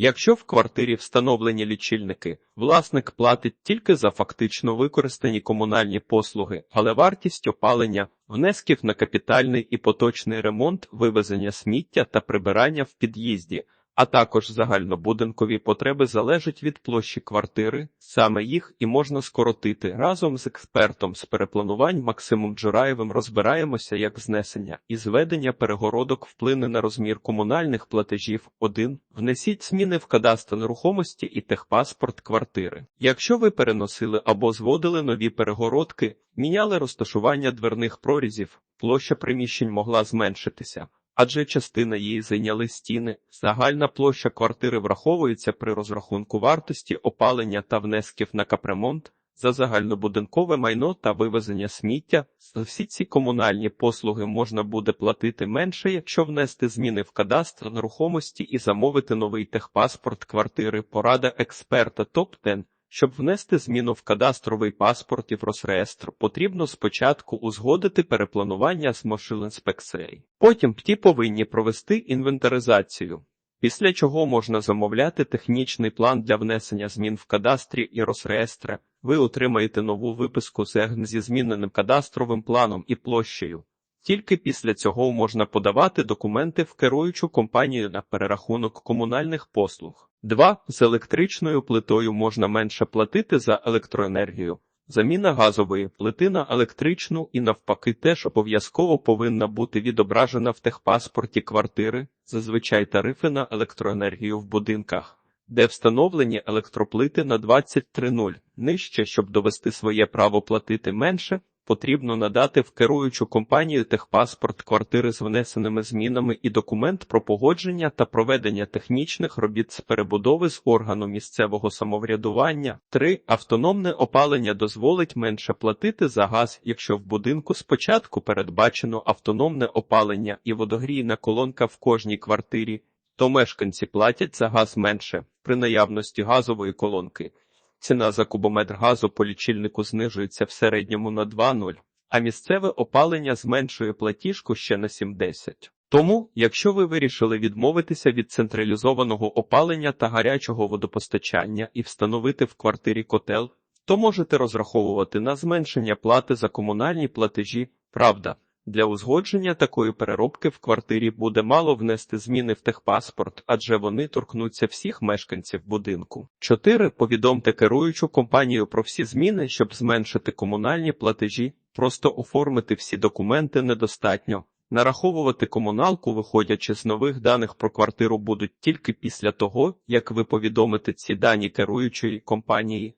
Якщо в квартирі встановлені лічильники, власник платить тільки за фактично використані комунальні послуги, але вартість опалення, внесків на капітальний і поточний ремонт, вивезення сміття та прибирання в під'їзді, а також загальнобудинкові потреби залежать від площі квартири, саме їх і можна скоротити. Разом з експертом з перепланувань Максимом Джураєвим розбираємося, як знесення і зведення перегородок вплине на розмір комунальних платежів. 1. Внесіть зміни в кадастр нерухомості і техпаспорт квартири. Якщо ви переносили або зводили нові перегородки, міняли розташування дверних прорізів, площа приміщень могла зменшитися адже частина її зайняли стіни. Загальна площа квартири враховується при розрахунку вартості опалення та внесків на капремонт за загальнобудинкове майно та вивезення сміття. За всі ці комунальні послуги можна буде платити менше, якщо внести зміни в кадастр нерухомості і замовити новий техпаспорт квартири. Порада експерта топ-10 щоб внести зміну в кадастровий паспорт і в Росреєстр, потрібно спочатку узгодити перепланування з Мошилінспекцією. Потім ті повинні провести інвентаризацію, після чого можна замовляти технічний план для внесення змін в кадастрі і Росреєстри. Ви отримаєте нову виписку ЗЕГН зі зміненим кадастровим планом і площею. Тільки після цього можна подавати документи в керуючу компанію на перерахунок комунальних послуг. 2. З електричною плитою можна менше платити за електроенергію. Заміна газової плити на електричну і навпаки теж обов'язково повинна бути відображена в техпаспорті квартири, зазвичай тарифи на електроенергію в будинках, де встановлені електроплити на 23.0 нижче, щоб довести своє право платити менше, потрібно надати в керуючу компанію техпаспорт квартири з внесеними змінами і документ про погодження та проведення технічних робіт з перебудови з органу місцевого самоврядування. 3. Автономне опалення дозволить менше платити за газ, якщо в будинку спочатку передбачено автономне опалення і водогрійна колонка в кожній квартирі, то мешканці платять за газ менше при наявності газової колонки. Ціна за кубометр газу по лічильнику знижується в середньому на 2,0, а місцеве опалення зменшує платіжку ще на 70. Тому, якщо ви вирішили відмовитися від централізованого опалення та гарячого водопостачання і встановити в квартирі котел, то можете розраховувати на зменшення плати за комунальні платежі, правда. Для узгодження такої переробки в квартирі буде мало внести зміни в техпаспорт, адже вони торкнуться всіх мешканців будинку. 4. Повідомте керуючу компанію про всі зміни, щоб зменшити комунальні платежі, просто оформити всі документи недостатньо. Нараховувати комуналку, виходячи з нових даних про квартиру, будуть тільки після того, як ви повідомите ці дані керуючої компанії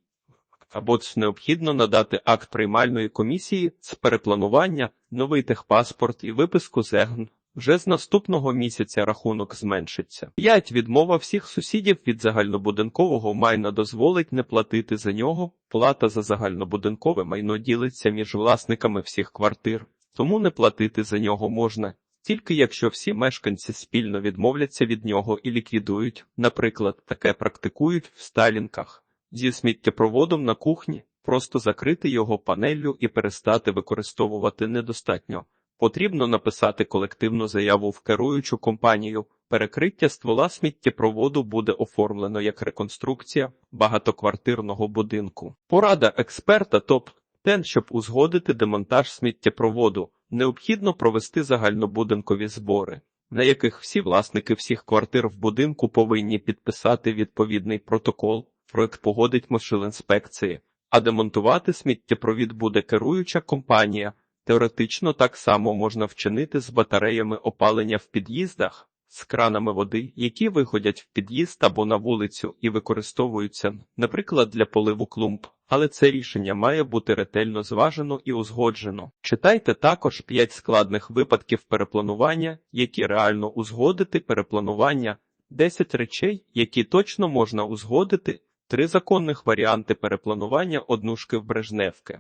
або необхідно надати акт приймальної комісії з перепланування, новий техпаспорт і виписку ЗЕГН. Вже з наступного місяця рахунок зменшиться. 5. Відмова всіх сусідів від загальнобудинкового майна дозволить не платити за нього. Плата за загальнобудинкове майно ділиться між власниками всіх квартир, тому не платити за нього можна. Тільки якщо всі мешканці спільно відмовляться від нього і ліквідують, наприклад, таке практикують в сталінках зі сміттєпроводом на кухні, просто закрити його панеллю і перестати використовувати недостатньо. Потрібно написати колективну заяву в керуючу компанію. Перекриття ствола сміттєпроводу буде оформлено як реконструкція багатоквартирного будинку. Порада експерта топ тен, щоб узгодити демонтаж сміттєпроводу, необхідно провести загальнобудинкові збори, на яких всі власники всіх квартир в будинку повинні підписати відповідний протокол. Проект погодить Мошилінспекції, а демонтувати сміттєпровід буде керуюча компанія. Теоретично так само можна вчинити з батареями опалення в під'їздах, з кранами води, які виходять в під'їзд або на вулицю і використовуються, наприклад, для поливу клумб. Але це рішення має бути ретельно зважено і узгоджено. Читайте також 5 складних випадків перепланування, які реально узгодити перепланування, 10 речей, які точно можна узгодити. Три законних варіанти перепланування однушки в Брежневки.